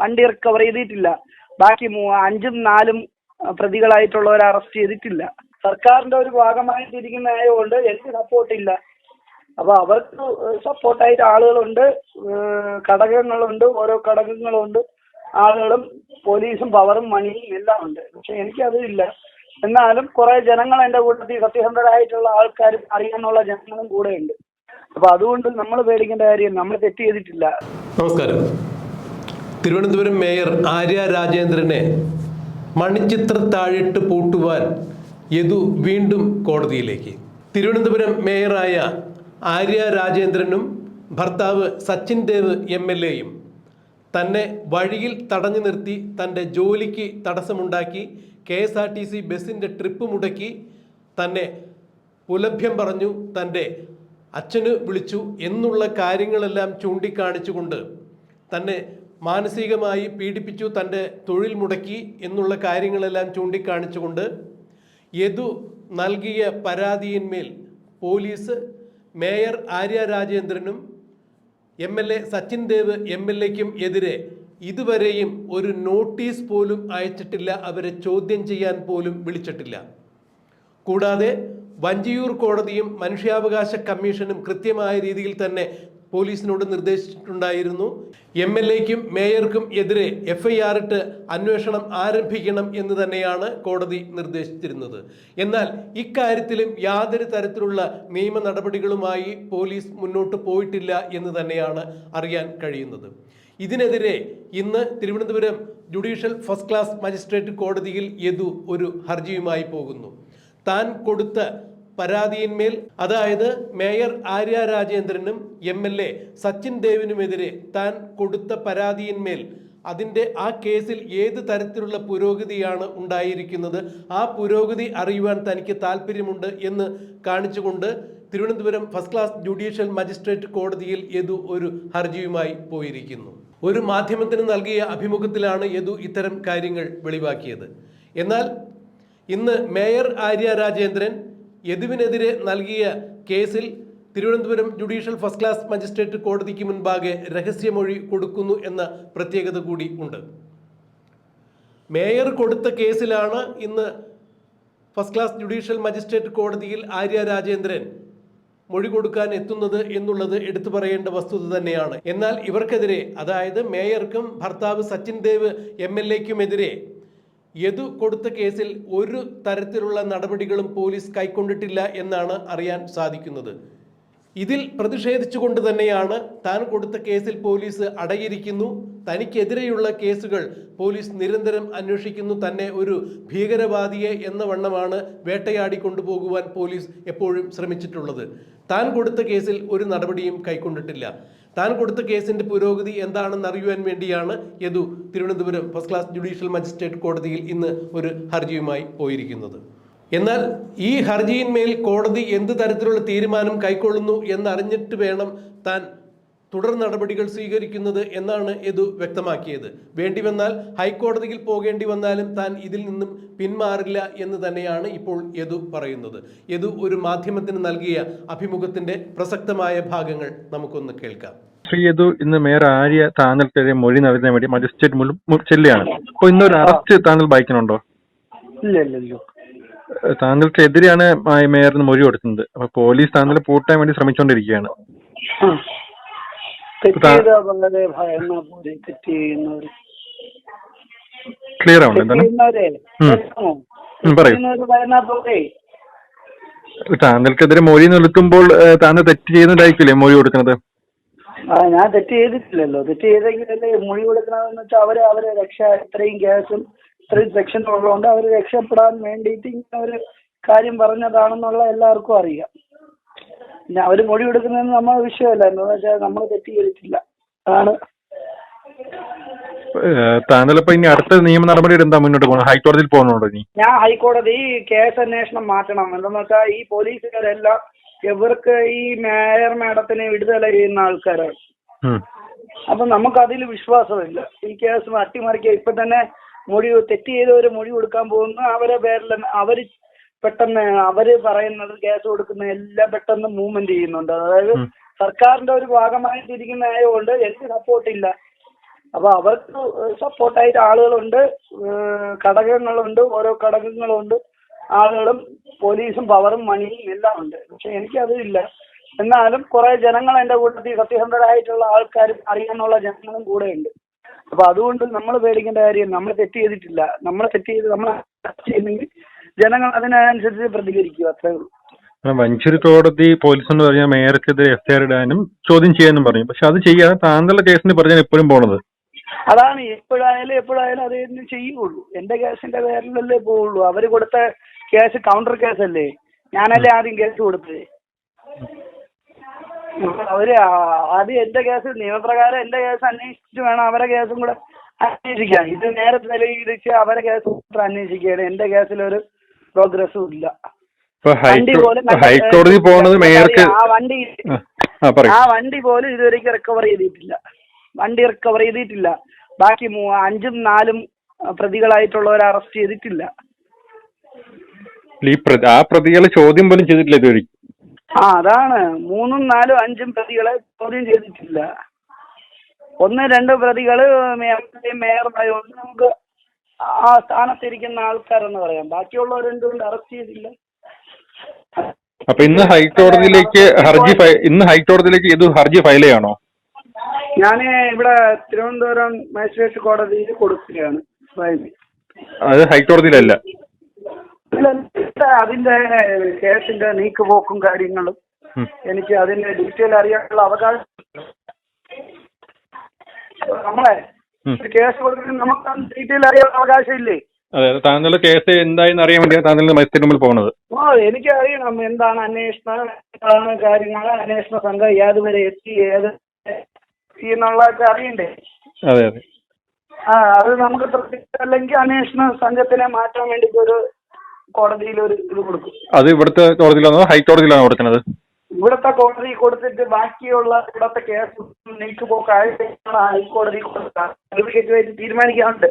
വണ്ടി റിക്കവർ ചെയ്തിട്ടില്ല. ബാക്കി അഞ്ചും നാലും പ്രതികളായിട്ടുള്ളവരെ അറസ്റ്റ് ചെയ്തിട്ടില്ല. സർക്കാരിന്റെ ഒരു ഭാഗമായിട്ടിരിക്കുന്ന ആയതുകൊണ്ട് എനിക്ക് സപ്പോർട്ടില്ല അപ്പൊ അവർക്ക് സപ്പോർട്ടായിട്ട് ആളുകളുണ്ട്. ഘടകങ്ങളുണ്ട്. ഓരോ ഘടകങ്ങളുണ്ട്. ആളുകളും പോലീസും പവറും മണിയും എല്ലാം ഉണ്ട്. പക്ഷെ എനിക്കതില്ല എന്നാലും കുറെ ജനങ്ങൾ എന്റെ കൂട്ടത്തിൽ സത്യസന്ധരായിട്ടുള്ള ആൾക്കാരും അറിയാനുള്ള ജനങ്ങളും കൂടെ ഉണ്ട് അപ്പൊ അതുകൊണ്ട് നമ്മൾ പേടിക്കേണ്ട കാര്യം നമ്മൾ തെറ്റ് ചെയ്തിട്ടില്ല. നമസ്കാരം. തിരുവനന്തപുരം മേയർ ആര്യ രാജേന്ദ്രനെ മണിച്ചിത്ര താഴിട്ട് പൂട്ടുവാൻ യദു വീണ്ടും കോടതിയിലേക്ക്. തിരുവനന്തപുരം മേയറായ ആര്യ രാജേന്ദ്രനും ഭർത്താവ് സച്ചിൻ ദേവ് എം എൽ എയും തന്നെ വഴിയിൽ തടഞ്ഞു നിർത്തി തന്റെ ജോലിക്ക് തടസ്സമുണ്ടാക്കി K S R T C ബസ്സിന്റെ ട്രിപ്പ് മുടക്കി തന്നെ പുലഭ്യം പറഞ്ഞു തന്റെ അച്ഛന് വിളിച്ചു എന്നുള്ള കാര്യങ്ങളെല്ലാം ചൂണ്ടിക്കാണിച്ചുകൊണ്ട് തന്നെ മാനസികമായി പീഡിപ്പിച്ചു തന്റെ തൊഴിൽ മുടക്കി എന്നുള്ള കാര്യങ്ങളെല്ലാം ചൂണ്ടിക്കാണിച്ചുകൊണ്ട് യദു നൽകിയ പരാതിയിന്മേൽ police mayor Arya രാജേന്ദ്രനും M L A Sachin Dev M L എക്കും എതിരെ ഇതുവരെയും ഒരു നോട്ടീസ് പോലും അയച്ചിട്ടില്ല അവരെ ചോദ്യം ചെയ്യാൻ പോലും വിളിച്ചിട്ടില്ല. കൂടാതെ വഞ്ചിയൂർ കോടതിയും മനുഷ്യാവകാശ കമ്മീഷനും കൃത്യമായ രീതിയിൽ തന്നെ പോലീസിനോട് നിർദ്ദേശിച്ചിട്ടുണ്ടായിരുന്നു. എം എൽ എക്കും മേയർക്കും എതിരെ എഫ് ഐ ആർ ഇട്ട് അന്വേഷണം ആരംഭിക്കണം എന്ന് തന്നെയാണ് കോടതി നിർദ്ദേശിച്ചിരുന്നത്. എന്നാൽ ഇക്കാര്യത്തിലും യാതൊരു തരത്തിലുള്ള നിയമ നടപടികളുമായി പോലീസ് മുന്നോട്ട് പോയിട്ടില്ല എന്ന് തന്നെയാണ് അറിയാൻ കഴിയുന്നത്. ഇതിനെതിരെ ഇന്ന് Thiruvananthapuram judicial first class magistrate കോടതിയിൽ യദു ഒരു ഹർജിയുമായി പോകുന്നു. താൻ കൊടുത്ത പരാതിയിന്മേൽ അതായത് മേയർ ആര്യ രാജേന്ദ്രനും എം എൽ എ സച്ചിൻ ദേവിനുമെതിരെ താൻ കൊടുത്ത പരാതിയിന്മേൽ അതിന്റെ ആ കേസിൽ ഏത് തരത്തിലുള്ള പുരോഗതിയാണ് ഉണ്ടായിരിക്കുന്നത് ആ പുരോഗതി അറിയുവാൻ തനിക്ക് താല്പര്യമുണ്ട് എന്ന് കാണിച്ചുകൊണ്ട് Thiruvananthapuram first class judicial magistrate കോടതിയിൽ യദു ഒരു ഹർജിയുമായി പോയിരിക്കുന്നു. ഒരു മാധ്യമത്തിന് നൽകിയ അഭിമുഖത്തിലാണ് യദു ഇത്തരം കാര്യങ്ങൾ വെളിവാക്കിയത്. എന്നാൽ ഇന്ന് മേയർ ആര്യ രാജേന്ദ്രൻ യദുവിനെതിരെ നൽകിയ കേസിൽ Thiruvananthapuram judicial first class magistrate കോടതിക്ക് മുൻപാകെ രഹസ്യമൊഴി കൊടുക്കുന്നു എന്ന പ്രത്യേകത കൂടി ഉണ്ട്. മേയർ കൊടുത്ത കേസിലാണ് ഇന്ന് ഫസ്റ്റ് ക്ലാസ് ജുഡീഷ്യൽ മജിസ്ട്രേറ്റ് കോടതിയിൽ ആര്യ രാജേന്ദ്രൻ മൊഴി കൊടുക്കാൻ എത്തുന്നത് എന്നുള്ളത് എടുത്തു പറയേണ്ട വസ്തുത തന്നെയാണ്. എന്നാൽ ഇവർക്കെതിരെ അതായത് മേയർക്കും ഭർത്താവ് സച്ചിൻ ദേവ് എം എൽ എക്കുമെതിരെ യദു കൊടുത്ത കേസിൽ ഒരു തരത്തിലുള്ള നടപടികളും പോലീസ് കൈക്കൊണ്ടിട്ടില്ല എന്നാണ് അറിയാൻ സാധിക്കുന്നത്. ഇതിൽ പ്രതിഷേധിച്ചുകൊണ്ട് തന്നെയാണ് താൻ കൊടുത്ത കേസിൽ പോലീസ് അടയിരിക്കുന്നു തനിക്കെതിരെയുള്ള കേസുകൾ പോലീസ് നിരന്തരം അന്വേഷിക്കുന്നു. തന്നെ ഒരു ഭീകരവാദിയെ എന്ന വണ്ണമാണ് വേട്ടയാടി കൊണ്ടുപോകുവാൻ പോലീസ് എപ്പോഴും ശ്രമിച്ചിട്ടുള്ളത്. താൻ കൊടുത്ത കേസിൽ ഒരു നടപടിയും കൈക്കൊണ്ടിട്ടില്ല. താൻ കൊടുത്ത കേസിന്റെ പുരോഗതി എന്താണെന്ന് അറിയുവാൻ വേണ്ടിയാണ് Yadu Thiruvananthapuram first class judicial magistrate കോടതിയിൽ ഇന്ന് ഒരു ഹർജിയുമായി പോയിരിക്കുന്നത്. എന്നാൽ ഈ ഹർജിയിന്മേൽ കോടതി എന്ത് തരത്തിലുള്ള തീരുമാനം കൈക്കൊള്ളുന്നു എന്നറിഞ്ഞിട്ട് വേണം താൻ തുടർ നടപടികൾ സ്വീകരിക്കുന്നത് എന്നാണ് യദു വ്യക്തമാക്കിയത്. വേണ്ടി വന്നാൽ ഹൈക്കോടതിയിൽ പോകേണ്ടി വന്നാലും താൻ ഇതിൽ നിന്നും പിന്മാറില്ല എന്ന് തന്നെയാണ് ഇപ്പോൾ യദു പറയുന്നത്. യദു ഒരു മാധ്യമത്തിന് നൽകിയ അഭിമുഖത്തിന്റെ പ്രസക്തമായ ഭാഗങ്ങൾ നമുക്കൊന്ന് കേൾക്കാം. ശ്രീ യദു ഇന്ന് മേയർ ആര്യ താങ്കൾക്കെതിരെ മൊഴി നൽകുന്നതിന് വേണ്ടി മജിസ്ട്രേറ്റ് ചെല്ലുകയാണ്. അപ്പോൾ ഇന്നൊരു അറസ്റ്റ് താങ്കൾ ഭയക്കുന്നുണ്ടോ ഇല്ല എതിരെയാണ് മേയറിന് മൊഴി കൊടുക്കുന്നത്. അപ്പൊ പോലീസ് താങ്കളെ പൂട്ടാൻ വേണ്ടി ശ്രമിച്ചുകൊണ്ടിരിക്കുകയാണ്. തെറ്റ് ചെയ്ത വളരെ ഭയന്ന പോലെ തെറ്റ് ചെയ്യുന്നവര് ക്ലിയർ ആവണം തെറ്റ് എന്താണ് ചെയ്യുന്നവരെ ഉം. കേൾക്കാമോ? ഉം, പറയൂ. തെറ്റ് ചെയ്യുന്നവര് ഭയന്നാ പോലെ താങ്കൾക്കെതിരെ മൊഴി നിൽക്കുമ്പോൾ താങ്കൾ തെറ്റ് ചെയ്യുന്നതായിരിക്കില്ലേ മൊഴി കൊടുക്കുന്നത് ആ ഞാൻ തെറ്റ് ചെയ്തിട്ടില്ലല്ലോ തെറ്റ് ചെയ്തെങ്കിലല്ലേ മൊഴി കൊടുക്കണമെന്ന് വെച്ചാൽ അവർ അവരെ രക്ഷ ഇത്രയും കേസും ഇത്രയും സെക്ഷൻ ഉള്ളതുകൊണ്ട് അവർ രക്ഷപ്പെടാൻ വേണ്ടിയിട്ട് ഇങ്ങനെ ഒരു കാര്യം പറഞ്ഞതാണെന്നുള്ള എല്ലാവർക്കും അറിയാം പിന്നെ അവർ മൊഴി കൊടുക്കുന്നതെന്ന് നമ്മളെ വിഷയമല്ല. എന്ന് വെച്ചാൽ നമ്മൾ തെറ്റ് ചെയ്തിട്ടില്ല അതാണ് താങ്കളിപ്പോ ഇനി അടുത്ത നിയമ നടപടി എന്താ മുന്നോട്ട് പോകുന്നത് ഹൈക്കോടതിയിൽ പോകുന്നുണ്ടോ ഇനി? ഞാൻ ഹൈക്കോടതി ഈ കേസ് അന്വേഷണം മാറ്റണം. എന്തെന്ന് വെച്ചാൽ ഈ പോലീസുകാരെല്ലാം ഇവർക്ക് ഈ മേയർ മാഡത്തിനെ വിടുതല ചെയ്യുന്ന ആൾക്കാരാണ്. അപ്പൊ നമുക്ക് അതിൽ വിശ്വാസമില്ല. ഈ കേസ് അട്ടിമറിക്കുക ഇപ്പൊ തന്നെ മൊഴി തെറ്റ് ചെയ്തവര് മൊഴി കൊടുക്കാൻ പോകുന്നു. അവരെ പേരിൽ അവർ പെട്ടെന്ന് അവർ പറയുന്നത് കേസ് കൊടുക്കുന്ന എല്ലാം പെട്ടെന്ന് മൂവ്മെന്റ് ചെയ്യുന്നുണ്ട്. അതായത് സർക്കാരിന്റെ ഒരു ഭാഗമായിട്ടിരിക്കുന്ന ആയതുകൊണ്ട് എനിക്ക് സപ്പോർട്ടില്ല അപ്പൊ അവർക്ക് സപ്പോർട്ടായിട്ട് ആളുകളുണ്ട്. ഘടകങ്ങളുണ്ട്. ഓരോ ഘടകങ്ങളുണ്ട്. ആളുകളും പോലീസും പവറും മണിയും എല്ലാം ഉണ്ട്. പക്ഷെ എനിക്കതില്ല എന്നാലും കുറെ ജനങ്ങൾ എന്റെ കൂട്ടത്തിൽ സത്യസന്ധരായിട്ടുള്ള ആൾക്കാരും അറിയാനുള്ള ജനങ്ങളും കൂടെ ഉണ്ട്. അപ്പൊ അതുകൊണ്ട് നമ്മൾ പേടിക്കേണ്ട കാര്യം നമ്മൾ തെറ്റ് ചെയ്തിട്ടില്ല. നമ്മൾ തെറ്റ് ചെയ്ത് നമ്മൾ ചെയ്യുന്നെങ്കിൽ ജനങ്ങൾ അതിനനുസരിച്ച് പ്രതികരിക്കുക അത്രേ ഉള്ളൂ. വഞ്ചൂരി കോടതി പോലീസ് എന്ന് പറഞ്ഞാൽ മേയർക്കെതിരെ എഫ്ഐആർ ഇടാനും ചോദ്യം ചെയ്യാനും പറഞ്ഞു. പക്ഷെ അത് ചെയ്യാതെ താങ്കളുടെ കേസിന് പറഞ്ഞാൽ എപ്പോഴും പോണത്. അതാണ് എപ്പോഴായാലും എപ്പോഴായാലും അത് തന്നെ ചെയ്യുള്ളൂ. എന്റെ കേസിന്റെ പേരിലല്ലേ പോവുള്ളൂ. അവർ കൊടുത്ത കേസ് കൗണ്ടർ കേസ് അല്ലേ ഞാനല്ലേ ആദ്യം കേസ് കൊടുത്തത്? അവർ ആദ്യം എന്റെ കേസ് നിയമപ്രകാരം എന്റെ കേസ് അന്വേഷിച്ചിട്ട് വേണം അവരെ കേസും കൂടെ അന്വേഷിക്കാൻ. ഇത് നേരത്തെ നിലയിൽ അവരെ കേസ് അന്വേഷിക്കുകയാണ്. എന്റെ കേസിലൊരു പ്രോഗ്രസ്സും ഇല്ല. വണ്ടി പോലും ഹൈക്കോടതി പോണത് മേയർക്ക് ആ വണ്ടി ആ, വണ്ടി പോലും ഇതുവരെയ്ക്ക് റിക്കവർ ചെയ്തിട്ടില്ല. വണ്ടി റിക്കവർ ചെയ്തിട്ടില്ല. ബാക്കി അഞ്ചും നാലും പ്രതികളായിട്ടുള്ളവരെ അറസ്റ്റ് ചെയ്തിട്ടില്ല. ഈ ആ പ്രതികളെ ചോദ്യം പോലും ചെയ്തിട്ടില്ല ഇതുവരെ. ആ അതാണ്. മൂന്നും നാലും അഞ്ചും പ്രതികളെ ചോദ്യം ചെയ്തിട്ടില്ല. ഒന്ന് രണ്ട് പ്രതികൾ മേയറായതുകൊണ്ട് നമുക്ക് ആ സ്ഥാനത്തിരിക്കുന്ന ആൾക്കാരെന്ന് പറയാം. ബാക്കിയുള്ളവർ എന്തുകൊണ്ട് അറസ്റ്റ് ചെയ്തില്ല? അപ്പൊ ഇന്ന് ഹൈക്കോടതിയിലേക്ക് ഹർജി ഇന്ന് ഹൈക്കോടതിയിലേക്ക് ഇത് ഹർജി ഫയൽ ചെയ്യണോ ഞാൻ ഇവിടെ തിരുവനന്തപുരം മജിസ്ട്രേറ്റ് കോടതിയിൽ കൊടുക്കുകയാണ്. അത് ഹൈക്കോടതിയിലല്ല. അതിന്റെ കേസിന്റെ നീക്കുപോക്കും കാര്യങ്ങളും എനിക്ക് അതിന്റെ ഡീറ്റെയിൽ അറിയാനുള്ള അവകാശം. നമ്മളെ. ഒരു കേസ് കൊടുക്കുന്ന നമുക്ക് ഡീറ്റെയിൽ അറിയാൻ അവകാശമില്ലേ? അതെ താങ്കളുടെ കേസ് എന്തായെന്ന് അറിയാൻ വേണ്ടിയാണ് താങ്കളുടെ മജിസ്ട്രേറ്റ് മുമ്പിൽ പോകുന്നത്. ആ എനിക്ക് അറിയണം എന്താണ് അന്വേഷണം എന്താണ് കാര്യങ്ങൾ അന്വേഷണ സംഘം ഏതുവരെ എത്തി ഏത് എന്നുള്ളതൊക്കെ അറിയണ്ടേ? അതെ അതെ. ആ അത് നമുക്ക് അല്ലെങ്കിൽ അന്വേഷണ സംഘത്തിനെ മാറ്റാൻ വേണ്ടിയിട്ട് ഒരു കോടതിയിൽ ഒരു ഇത് കൊടുക്കും. അത് ഇവിടുത്തെ കോടതിയിലാണോ ഹൈക്കോടതിയിലാണോ കൊടുക്കുന്നത്. ഇവിടുത്തെ കോടതി കൊടുത്തിട്ട് ബാക്കിയുള്ള ഇവിടുത്തെ കേസ് നീക്കുപോക്കായിട്ട് ഹൈക്കോടതി തീരുമാനിക്കാറുണ്ട്.